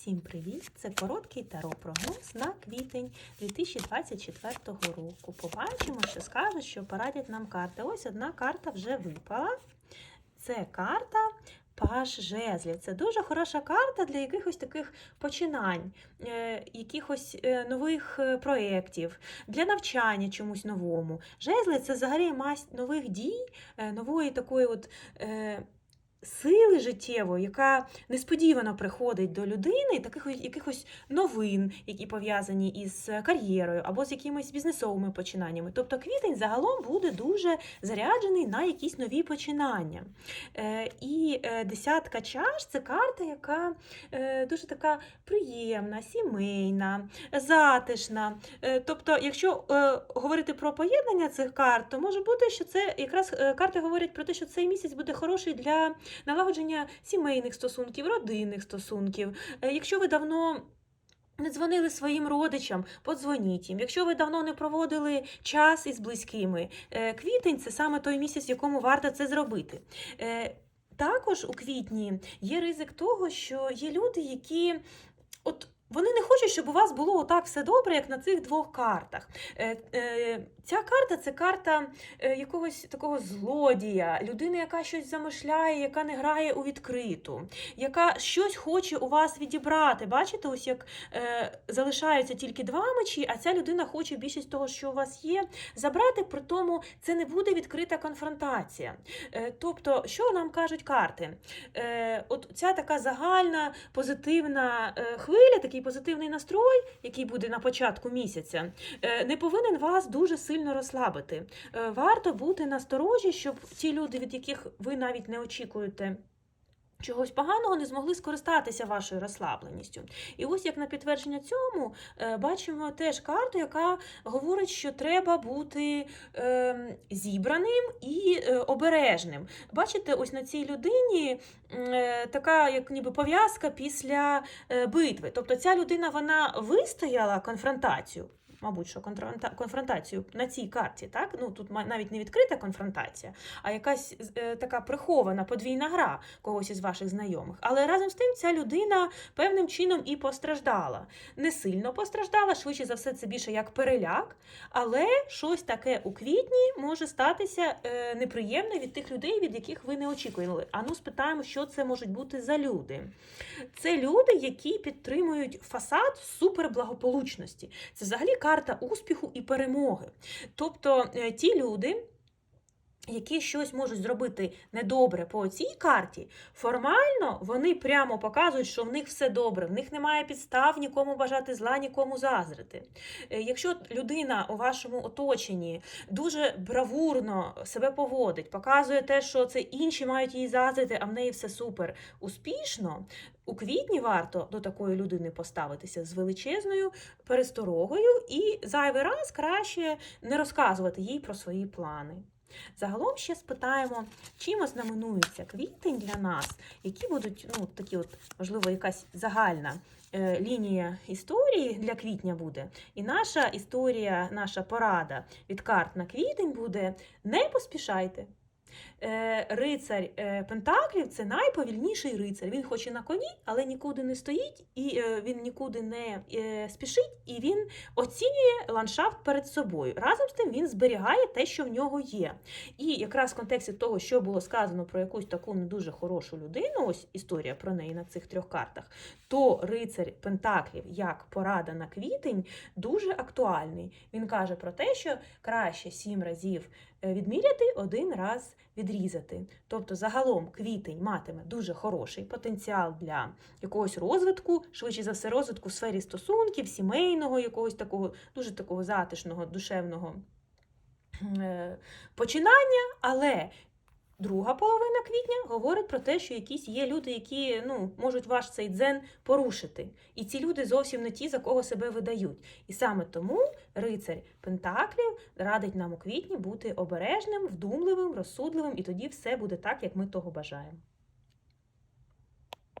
Всім привіт! Це короткий таро прогноз на квітень 2024 року. Побачимо, що скажуть, що порадять нам карти. Ось одна карта вже випала. Це карта Паш жезлів. Це дуже хороша карта для якихось таких починань, е, якихось е, нових е, проєктів, для навчання чомусь новому. Жезли це взагалі масть нових дій, нової такої от. Сили життєвої, яка несподівано приходить до людини, таких якихось новин, які пов'язані із кар'єрою або з якимись бізнесовими починаннями. Тобто квітень загалом буде дуже заряджений на якісь нові починання. Е, і е, десятка чаш це карта, яка е, дуже така приємна, сімейна, затишна. Тобто, якщо говорити про поєднання цих карт, то може бути, що це якраз карти говорять про те, що цей місяць буде хороший для налагодження сімейних стосунків, родинних стосунків. Е, Якщо ви давно не дзвонили своїм родичам, подзвоніть їм. Якщо ви давно не проводили час із близькими, е, квітень це саме той місяць, в якому варто це зробити. Е, Також у квітні є ризик того, що є люди, які от. Вони не хочуть, щоб у вас було отак все добре, як на цих двох картах. Е, е, ця карта це карта е, якогось такого злодія, людини, яка щось замишляє, яка не грає у відкриту, яка щось хоче у вас відібрати. Бачите, ось як залишаються тільки два мечі, а ця людина хоче більшість того, що у вас є, забрати, при тому це не буде відкрита конфронтація. Тобто, що нам кажуть карти? От ця така загальна позитивна хвиля, такий позитивний настрой, який буде на початку місяця, е, не повинен вас дуже сильно розслабити. Е, Варто бути насторожі, щоб ті люди, від яких ви навіть не очікуєте. Чогось поганого не змогли скористатися вашою розслабленістю. І ось як на підтвердження цьому е, бачимо теж карту, яка говорить, що треба бути е, зібраним і е, обережним. Бачите, ось на цій людині е, така, як ніби пов'язка після битви. Тобто ця людина вона вистояла конфронтацію. Мабуть, що конфронтацію на цій карті, так? Ну тут навіть не відкрита конфронтація, а якась е, така прихована подвійна гра когось із ваших знайомих. Але разом з тим ця людина певним чином і постраждала. Не сильно постраждала, швидше за все, це більше як переляк, але щось таке у квітні може статися е, неприємне від тих людей, від яких ви не очікували. А ну спитаємо, що це можуть бути за люди. Це люди, які підтримують фасад суперблагополучності. Це взагалі карта успіху і перемоги. Тобто е, ті люди. Які щось можуть зробити недобре по цій карті, формально вони прямо показують, що в них все добре, в них немає підстав нікому бажати зла, нікому заздрити. Е, Якщо людина у вашому оточенні дуже бравурно себе поводить, показує те, що це інші мають її заздрити, а в неї все супер успішно. У квітні варто до такої людини поставитися з величезною пересторогою і зайвий раз краще не розказувати їй про свої плани. Загалом ще спитаємо, чим ознаменується квітень для нас, які будуть ну, такі, от, можливо, якась загальна е, лінія історії для квітня буде. І наша історія, наша порада від карт на квітень буде не поспішайте. Е, Рицарь е, Пентаклів це найповільніший рицар. Він хоч і на коні, але нікуди не стоїть, і е, він нікуди не спішить, і він оцінює ландшафт перед собою. Разом з тим він зберігає те, що в нього є. І якраз в контексті того, що було сказано про якусь таку не дуже хорошу людину, ось історія про неї на цих трьох картах, то рицарь Пентаклів як порада на квітень дуже актуальний. Він каже про те, що краще сім разів відміряти, один раз відрізати. Тобто, загалом квітень матиме дуже хороший потенціал для якогось розвитку, швидше за все, розвитку в сфері стосунків, сімейного, якогось такого дуже такого затишного, душевного е, починання, але друга половина квітня говорить про те, що якісь є люди, які ну, можуть ваш цей дзен порушити. І ці люди зовсім не ті, за кого себе видають. І саме тому рицарь Пентаклів радить нам у квітні бути обережним, вдумливим, розсудливим, і тоді все буде так, як ми того бажаємо.